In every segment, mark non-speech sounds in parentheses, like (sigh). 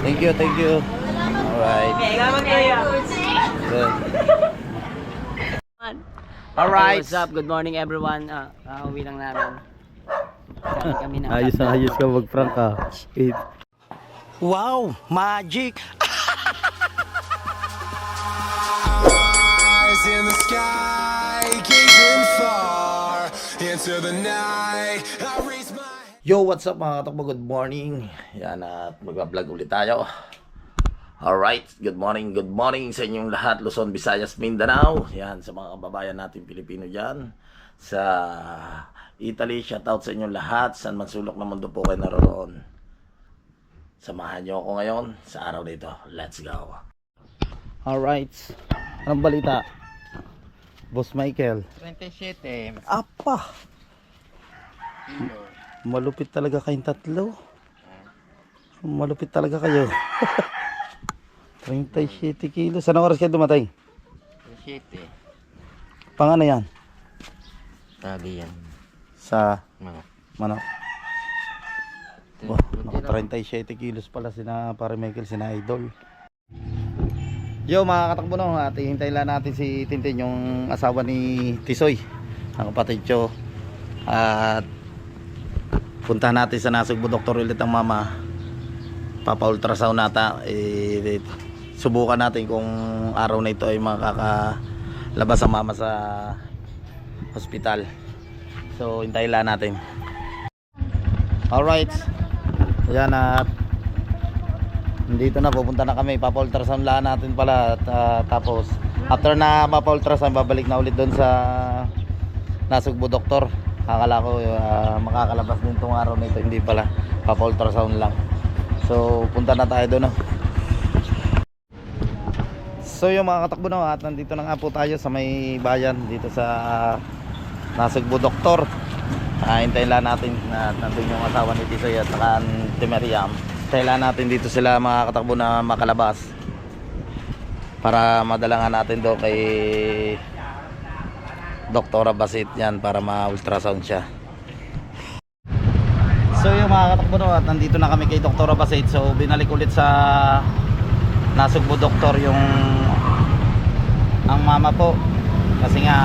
Thank you, thank you. Alright. Good. Alright. What's up? Good morning everyone. Ah, uh, uwi lang namin. Kami kami na. Ayos na ayos ka mag-prank ka. Wow, magic! eyes in the sky, gazing far into the night. I raise my Yo, what's up mga katakbo? Good morning. Yan at mag-vlog ulit tayo. Alright, good morning, good morning sa inyong lahat, Luzon, Visayas, Mindanao. Yan, sa mga kababayan natin Pilipino dyan. Sa Italy, shoutout sa inyong lahat. San man sulok ng mundo po kayo naroon. Samahan niyo ako ngayon sa araw nito. Let's go. Alright, anong balita? Boss Michael. 27. Apa! Malupit talaga kayong tatlo. Malupit talaga kayo. (laughs) 37 kilos. Anong oras kayo dumatay? 27. Pang ano yan? Tagi yan. Sa Mga. manok. Wah, naka 37 kilos pala sina para Michael, sina Idol. Yo mga katakbo no, at hintay lang natin si Tintin yung asawa ni Tisoy, ang kapatid ko. At punta natin sa Nasugbo Doktor ulit ang mama. Papa-ultrasound nata. Eh, subukan natin kung araw na ito ay makakalabas ang mama sa hospital. So, hintayin lang natin. Alright. Ayan at dito na pupunta na kami. Papa-ultrasound lang natin pala at ah, tapos after na mapa-ultrasound babalik na ulit doon sa Nasugbo doktor. Akala ko ah, makakalabas din tong araw na ito. Hindi pala. Papa-ultrasound lang. So punta na tayo doon. No? So yung mga katakbo no, at nandito na nga po tayo sa may bayan dito sa Nasugbo doktor. Ah, hintayin lang natin na nandun yung asawa ni Tisoy at saka ni Miriam. Hintayin natin dito sila mga katakbo na makalabas. Para madala nga natin do kay Doktora Basit yan para ma-ultrasound siya. So yung mga katakbo at nandito na kami kay Doktora Basit. So binalik ulit sa Nasugbo Doktor yung ang mama po kasi nga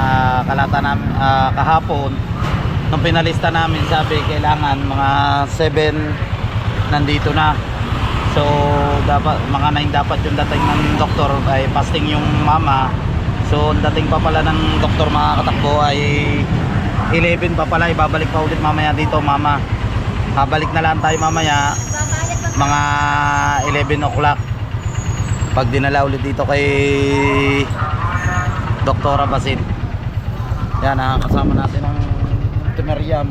kalata namin ah, kahapon nung pinalista namin sabi kailangan mga 7 nandito na so dapat mga 9 dapat yung dating ng doktor ay fasting yung mama so ang dating pa pala ng doktor mga katakbo ay 11 pa pala ibabalik pa ulit mamaya dito mama. Babalik na lang tayo mamaya mga 11 o'clock. Pag dinala ulit dito kay Doktora Basit yan ah, kasama natin ang Timeriam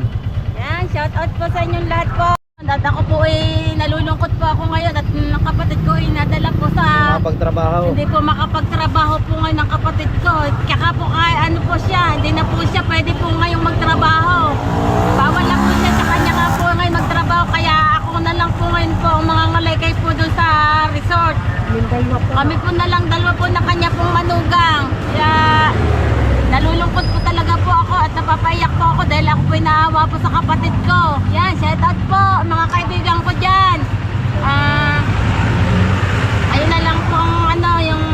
Yan, shout out po sa inyong lahat po. At ako po ay nalulungkot po ako ngayon at ng kapatid ko ay nadala po sa pagtrabaho hindi po makapagtrabaho po ngayon ng kapatid ko. Kaya po kay ano po siya, hindi na po siya pwede po ngayong magtrabaho. Bawal na po siya sa kanya nga po ngayon magtrabaho kaya ako na lang po ngayon po ang mga ngalay po doon sa resort. Kami po na lang dalawa po na kanya pong manugang. Kaya nalulungkot po talaga po ako at napapaiyak po ako dahil ako po inaawa po sa kapatid ko. Yan, shout out po mga kaibigan ko dyan. Ah, ayun na lang po ang ano, yung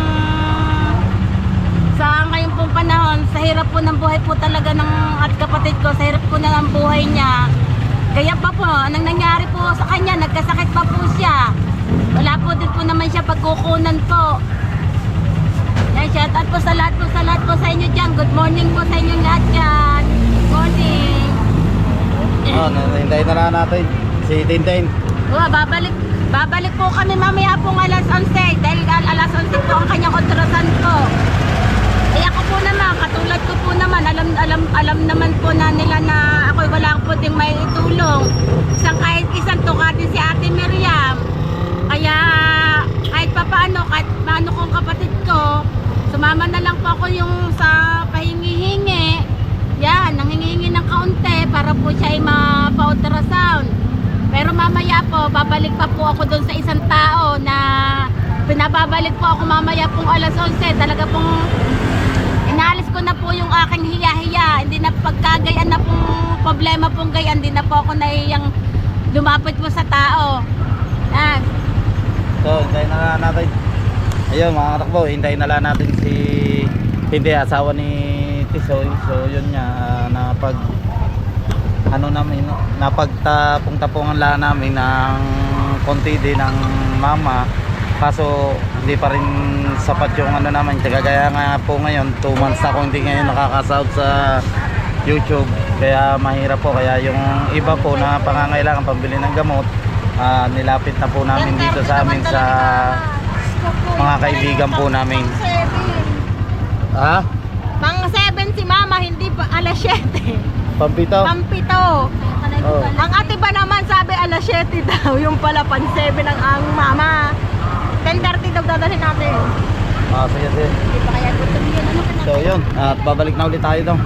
sa ngayon pong panahon, sa hirap po ng buhay po talaga ng at kapatid ko, sa hirap po na ng buhay niya. Kaya pa po, anong nangyari po sa kanya, nagkasakit pa po siya. Wala po din po naman siya pagkukunan po. Yan, shout out po sa lahat po sa lahat po sa inyo dyan. Good morning po sa inyo lahat dyan. Good morning. oh, hintayin na lang natin si Tintin Oh, babalik babalik po kami mamaya pong alas 11 dahil al- alas 11 po ang kanyang ultrasound po. Eh ako po naman, katulad ko po naman, alam alam alam naman po na nila na ako wala po ding may itulong. Isang kahit isang tukatin si Ate Miriam. Kaya kahit pa paano, kahit paano kong kapatid ko, sumama na lang po ako yung sa pahingi-hingi. Yan, nangingihingi ng kaunti para po siya ay mapa-ultrasound. Pero mamaya po, babalik pa po ako doon sa isang tao na pinababalik po ako mamaya pong alas 11. Talaga pong inaalis ko na po yung aking hiya-hiya. Hindi na pagkagayan na pong problema pong gayan. Hindi na po ako naiyang lumapit po sa tao. Yan. So, hintayin na natin. Ayun mga katakbo, hintayin na lang natin si hindi asawa ni Tisoy. So, yun nga ah, na pag ano namin, napagtapong-tapungan lang namin ng konti din ng mama. Kaso hindi pa rin sapat yung ano naman. Kaya nga po ngayon, 2 months ako hindi ngayon nakakasahod sa YouTube. Kaya mahirap po. Kaya yung iba po na pangangailangan pambili ng gamot, ah, nilapit na po namin dito sa amin sa mga kaibigan po namin. Ha? Pang 7 si mama, hindi pa alas 7. Pampito? Pang 7. Oh. Ang ate ba naman sabi alas 7 daw, yung pala pan 7 ang ang mama. 10.30 daw dadalhin natin. Ah, sige, sige. Ano So yun, at babalik na ulit tayo doon.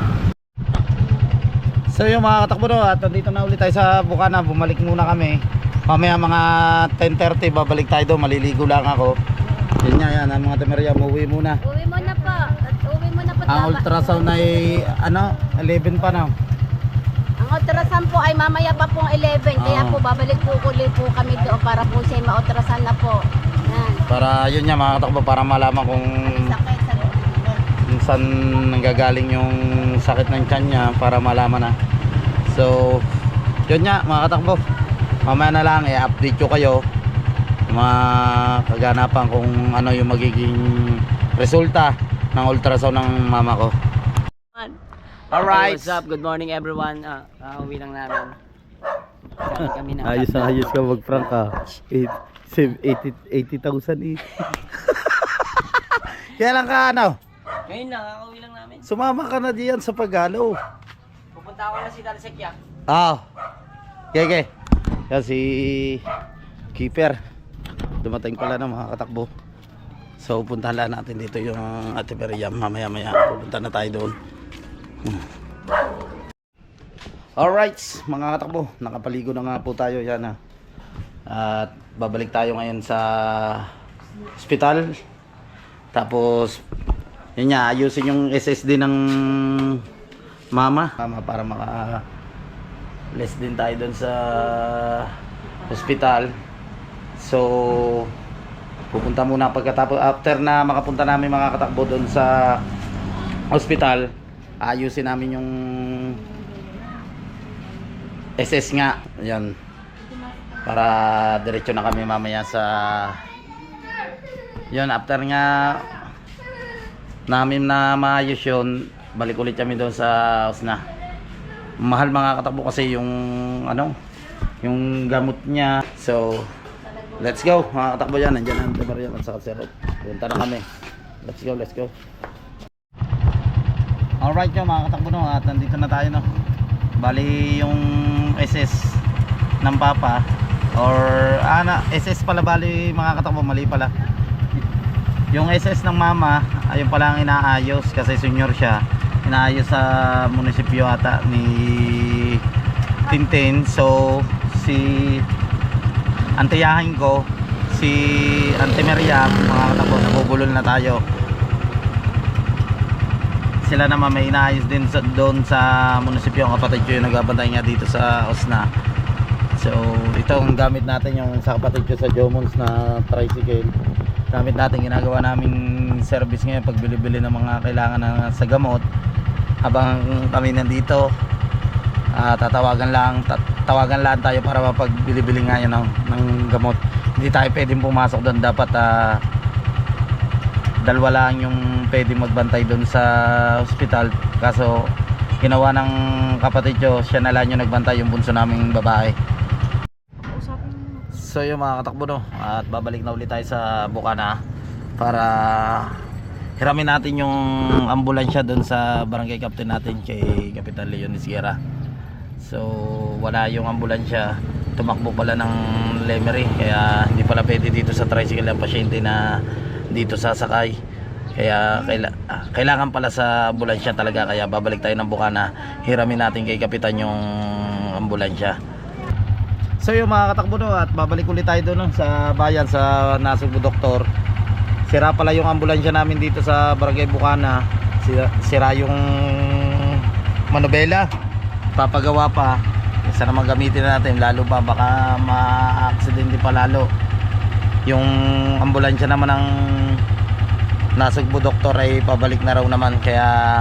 So yung mga katakbo no, at nandito na ulit tayo sa Bukana, bumalik muna kami. Mamaya mga 10.30 babalik tayo doon, maliligo lang ako. Yun nga yan, ang mga temerya, umuwi muna. Uwi mo na po. At uwi mo na po. Ang ultrasound ay ano, 11 pa na. Ang ultrasound po ay mamaya pa pong 11. Kaya po babalik po ulit po kami doon para po siya ma-ultrasound na po. Yan. Para yun nga mga katakbo, para malaman kung Sakit sa kung saan nanggagaling yung sakit ng tiyan niya para malaman na. So, yun nga mga katakbo. Mamaya na lang i-update ko kayo mga kaganapan kung ano yung magiging resulta ng ultrasound ng mama ko. Alright. What's up? Good morning everyone. Ah, uuwi lang namin. Kami ng Ayos na ayos ka mag-prank ka. 80,000 eh. (laughs) Kaya lang ka ano, Ngayon lang, uuwi lang namin. sumama ka na diyan sa Pagalo. Pupunta ako na si Dalsekya. Ah. Okay, okay. Yan si keeper. Dumating pala ng mga katakbo. So puntahan lang natin dito yung Ate Meriam. Mamaya maya pupunta na tayo doon. Hmm. Alright, mga katakbo. Nakapaligo na nga po tayo. Yan ah. At babalik tayo ngayon sa hospital. Tapos yun nga, ayusin yung SSD ng mama. Mama para maka less din tayo doon sa hospital. So, pupunta muna pagkatapos after na makapunta namin mga katakbo doon sa hospital, ayusin namin yung SS nga. Yan. Para diretso na kami mamaya sa yun, after nga namin na maayos yun, balik ulit kami doon sa Osna mahal mga katakbo kasi yung ano yung gamot niya so let's go mga katakbo yan nandiyan ang Maria at saka si Rod punta na kami. Let's go let's go. Alright yun mga katakbo no at nandito na tayo no. Bali yung SS ng Papa or ana SS pala bali mga katakbo mali pala. Yung SS ng mama ayun pala ang inaayos kasi senior siya. Inaayos sa munisipyo ata ni Tintin. So si antiyahin ko si Auntie Meriam mga katakbo nabubulol na tayo. Sila naman may inaayos din sa, doon sa munisipyo. Ang kapatid ko yung nagbabantay nga dito sa Osna. So ito ang gamit natin yung sa kapatid ko sa Jomons na tricycle. Gamit natin ginagawa namin service ngayon pag bili-bili ng mga kailangan na sa gamot. Habang kami nandito ah, tatawagan lang tawagan lang tayo para mapagbili-bili nga yun ng, ng gamot. Hindi tayo pwedeng pumasok doon. Dapat ah, dalawa lang yung pwedeng magbantay doon sa hospital. Kaso ginawa ng kapatid ko siya na lang yung nagbantay yung bunso naming babae. So yung mga katakbo no? At babalik na ulit tayo sa Bukana Para Hiramin natin yung ambulansya doon sa barangay captain natin Kay Kapitan Leon Sierra So wala yung ambulansya Tumakbo pala ng Lemery Kaya hindi pala pwede dito sa tricycle ang pasyente na Dito sasakay kaya kaila, kailangan pala sa ambulansya talaga kaya babalik tayo ng Bukana hiramin natin kay kapitan yung ambulansya So yung mga katakbo no at babalik ulit tayo doon sa bayan sa Nasugbo Doktor. Sira pala yung ambulansya namin dito sa Barangay Bukana. Sira, sira yung manobela. Papagawa pa. Isa naman gamitin natin lalo pa baka ma-accidente pa lalo. yung ambulansya naman ng nasugbo doktor ay pabalik na raw naman kaya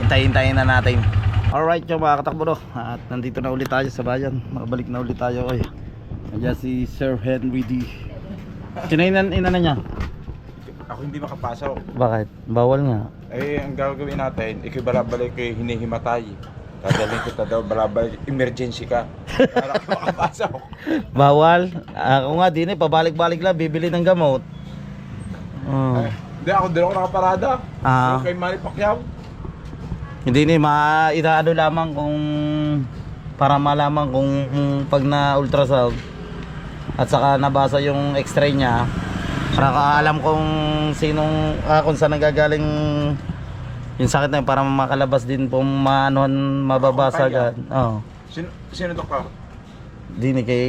hintayin-hintayin na natin alright yung mga katakbo no at nandito na ulit tayo sa bayan makabalik na ulit tayo ay Ayan si Sir Henry D Sinainan ina na niya Ako hindi makapasok. bakit? bawal nga Eh, ang gagawin natin, ikaw balabalik kay hinihimatay. Dadalhin kita daw, balabalik, emergency ka. Para ka (laughs) makapasok. bawal ako nga din eh pabalik-balik lang bibili ng gamot oh. Eh, Hindi, ako din ako nakaparada. Ah. Yung kay Manny Pacquiao. Hindi ni ma inaano lamang kung para malaman kung, kung pag na ultrasound at saka nabasa yung x-ray niya para kaalam kung sinong ah, kung saan nagagaling yung sakit na yun para makalabas din po maanuhan mababasa agad. Oh. Sino, sino doktor? Di ni kay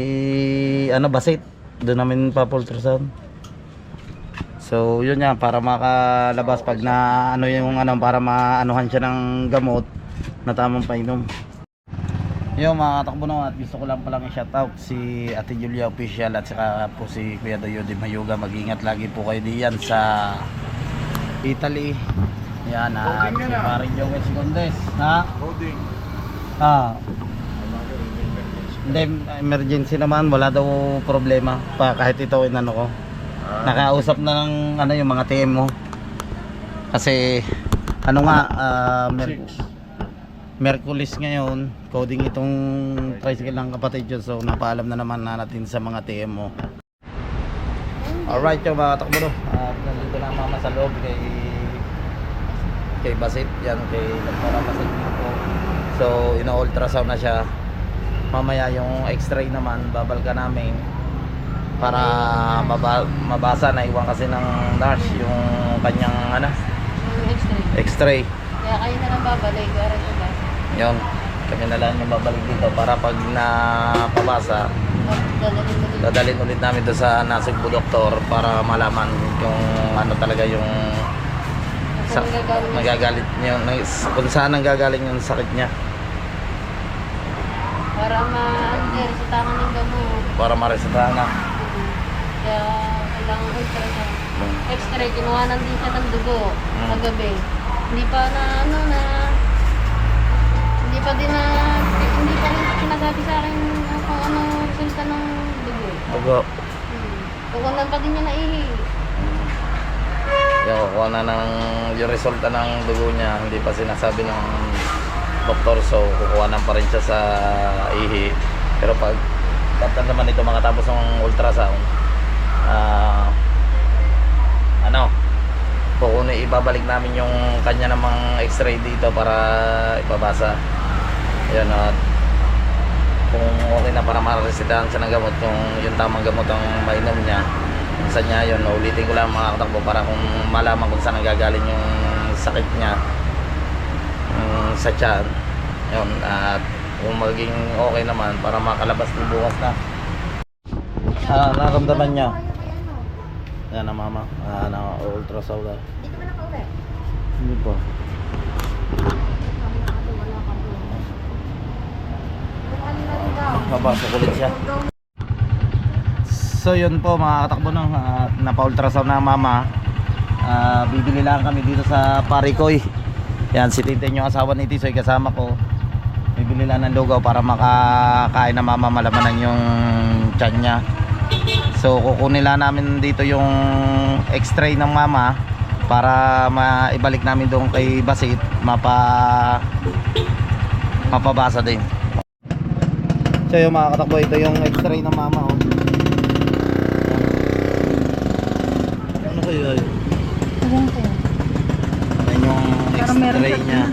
ano basit doon namin pa ultrasound. So yun yan para makalabas pag na ano yung ano para maanuhan siya ng gamot na tamang painom. Yo mga katakbo na at gusto ko lang palang i-shout out si Ate Julia Official at saka po si Kuya Dayo de Mayuga. Mag-ingat lagi po kayo diyan sa Italy. Yan at si Maring Joel Sigondes. Ha? Holding. Ah. Hindi, emergency naman, wala daw problema. Pa kahit ito inano ko. Nakausap na ng ano yung mga TM mo. Kasi ano nga ah, Mer- Merkulis ngayon, coding itong tricycle ng kapatid yun. So napaalam na naman na natin sa mga TM mo. Alright yung mga takbo. At nandito na mama sa loob kay kay Basit yan kay Dr. Basit po. So ino-ultrasound na siya. Mamaya yung x-ray naman babalka namin para maba- mabasa na iwan kasi ng nurse yung kanyang ano x-ray. Kaya kayo na lang babalik. Para sa ba? Yun. Kami na lang yung babalik dito para pag napabasa Dadalhin ulit namin doon sa Nasugbo doktor para malaman yung ano talaga yung sa, Kung nagagaling- nagagalit niya kung saan nanggagaling yung sakit niya Para tangan ng gamot. para maresetahan na Kaya kailangan ultrasound. X-ray, kinuha din siya ng dugo Mm. kagabi. Hindi pa na ano na hindi pa din na hindi pa rin sinasabi sa akin kung ano resulta ng dugo. Tugo. Hmm. Kukunan pa din niya na ihi. Yung kuha na ng yung resulta ng dugo niya, hindi pa sinasabi ng doktor so kukuha na pa rin siya sa ihi. Pero pag tapos naman ito makatapos ng ultrasound, ah ano, kukunin ibabalik namin yung kanya namang x-ray dito para ipabasa. Yun at kung okay na para maresetahan siya ng gamot yung, yung tamang gamot ang mainom niya sa niya yun ulitin ko lang mga katakbo para kung malaman kung saan nagagaling yung sakit niya yung sa tiyan. Yun at kung maging okay naman para makalabas din bukas na. Ah, naramdaman niya. Yan na mama. Ah, na ultrasound ah. hindi po. Mabasa ulit siya. So yun po mga katakbo no, uh, napa-ultrasound na mama. Ah, bibili lang kami dito sa Parikoy. Yan si Tintin yung asawa ni Tisoy kasama ko. Bibili lang ng lugaw para makakain na mama malamanan yung tiyan niya. So kukunin lang namin dito yung x-ray ng mama para maibalik namin doon kay Basit mapa mapabasa din. So yung mga katakbo, ito yung x-ray ng mama oh. Ano kayo yun? Yan yung x-ray niya.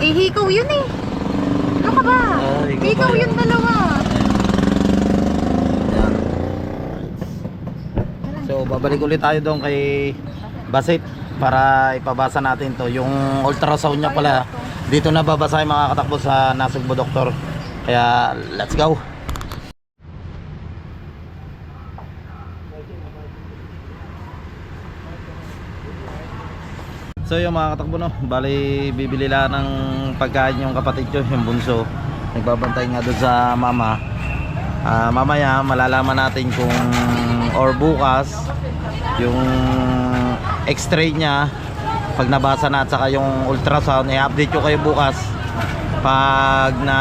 Eh, ikaw yun eh. Ano ka ba? Oh, ikaw ba yun? dalawa. Yan. So babalik ulit tayo doon kay Basit para ipabasa natin to. Yung ultrasound niya pala dito na babasahin mga katakbo sa Nasugbo Doktor. Kaya let's go. So yung mga katakbo no, bali bibili lang ng pagkain yung kapatid ko, yung bunso. Nagbabantay nga doon sa mama. Ah, mamaya malalaman natin kung or bukas yung x-ray niya pag nabasa na at saka yung ultrasound i-update ko kayo bukas pag na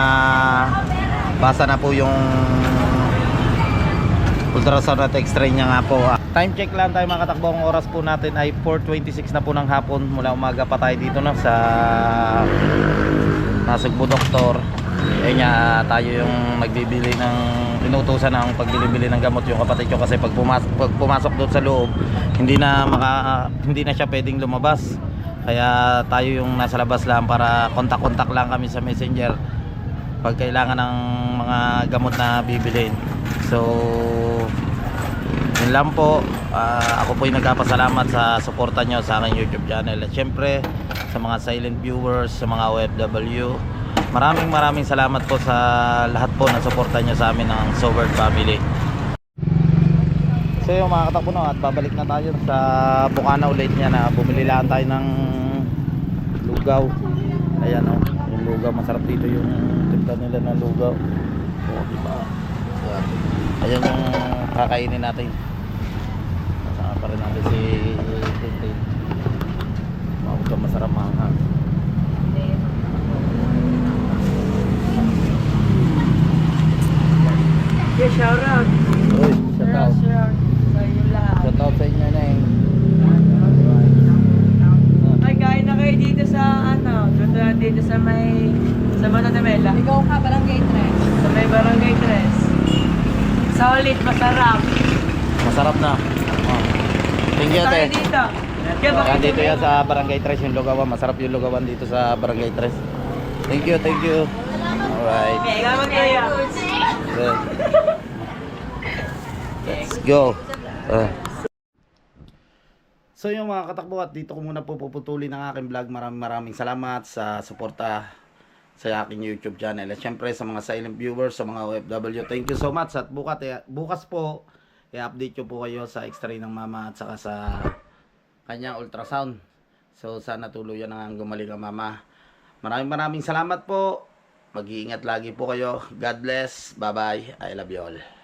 basa na po yung ultrasound at x-ray niya nga po. Time check lang tayo mga katakbo ang oras po natin ay 4.26 na po ng hapon. Mula umaga pa tayo dito na sa Nasugbo Doktor. Eh nga tayo yung nagbibili ng inutusan ng pagbili-bili ng gamot. Yung kapatid ko kasi pag pumasok, pag pumasok doon sa loob hindi na maka, hindi na siya pwedeng lumabas. Kaya tayo yung nasa labas lang para kontak-kontak lang kami sa messenger pag kailangan ng mga gamot na bibilin so yun lang po Ah, ako po yung nagpapasalamat sa suporta nyo sa aking youtube channel at syempre sa mga silent viewers sa mga OFW maraming maraming salamat po sa lahat po na suporta nyo sa amin ng Sobert Family So yung mga katakbo no, at babalik na tayo sa Bukana ulit niya na bumili lang tayo ng lugaw. Ayan o, yung lugaw masarap dito yung tinda nila ng lugaw. O, diba? Ayan. Ayan yung kakainin natin. Kasama pa rin natin si Tintin. Mga masarap mga Yeah, shout out. 3. Solid, masarap. Masarap na. Oh. Thank you, Tayo ate. dito. Kaya Kaya bakit dito yan sa Barangay 3 yung lugawan. Masarap yung lugawan dito sa Barangay 3. Thank you, thank you. Alright. Magkaya. Good. Let's go. Ah. So yung mga katakbo at dito ko muna po puputulin ang aking vlog. Maraming maraming salamat sa suporta sa aking YouTube channel. At syempre sa mga silent viewers, sa mga OFW, thank you so much. At bukas, bukas po, i-update ko po kayo sa x-ray ng mama at saka sa kanyang ultrasound. So sana tuluyan ang gumaling ang mama. Maraming maraming salamat po. Mag-iingat lagi po kayo. God bless. Bye-bye. I love you all.